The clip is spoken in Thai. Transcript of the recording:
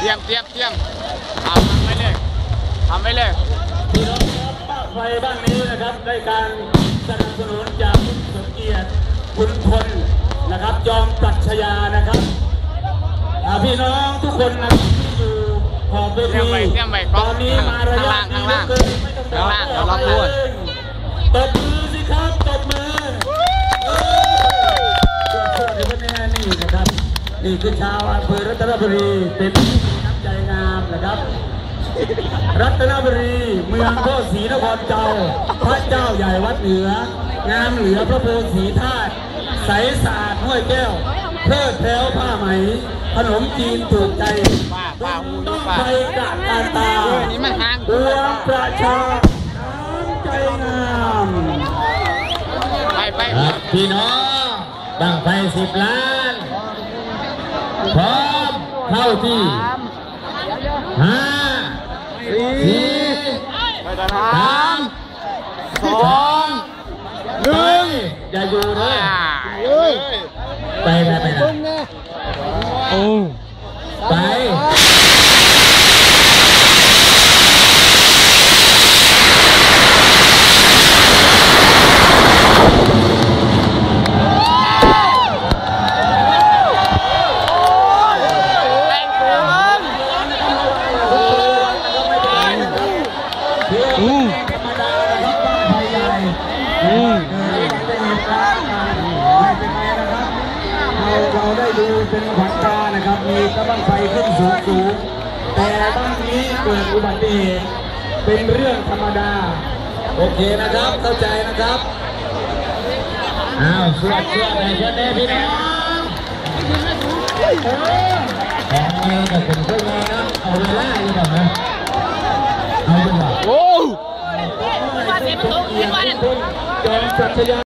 เตรียมเตรียมเตรียมทำไปเลยทำไปเลยพี่น้องครับบ้างไฟบ้านนี้นะครับได้การสนับสนุนจากคุณสมเกียรติคุณพลนะครับจอมปรัชญานะครับอ่าพี่น้องทุกคนนะครับที่อยู่ขอบเวเตรีทียมไว้เตรียมไว้กตล้องอนนี้มาระยะข้างล่างดีเหลือเกินไม่ต้องบอกข้างล่างให้ข้างล่างออกไปเลยตบมือสิครับตบมือเออเพื่อนเพื่อนในวันนี้นี่นะครับ นี่คือชาวอำเภอรัตนบุรีเป็นผู้มีน้ำใจงามนะครับ รัตนบุรีเมืองพ่อศรีนครเจ้า พระเจ้าใหญ่วัดเหนือ งามเหลือพระโพธิ์ศรีธาตุใสสะอาดห้วยแก้วเพิดแถวผ้าไหม ขนมจีนถูกใจป้าป้าหูดูต้องป้าไปกะการตาเออนี่มันห่างดวงประชาน้ำใจงามไปไปครับพี่น้องบังไฟสิบล้าน พร้อมเข้าที่ห้าสี่สามสองหนึ่งอย่าอยู่เลยไปไปไปนะไป อืมไทยใหญ่อืมเป็นเหตุการณ์ไม่เป็นะครับเราเราได้ดูเป็นขวัญตานะครับ มีกระบังไฟขึ้นสูงสูงแต่บ้านนี้เกิดอุบัติเหตุเป็นเรื่องธรรมดา โอเคนะครับ เข้าใจนะครับ อ้าวสวดสวดในเช่นนี้พี่น้องเออของเงยกับเป็นพวกเงยนะเอาเวลาอยู่แบบนะเอาดีกว่า Sayın Değerli Çerçeğen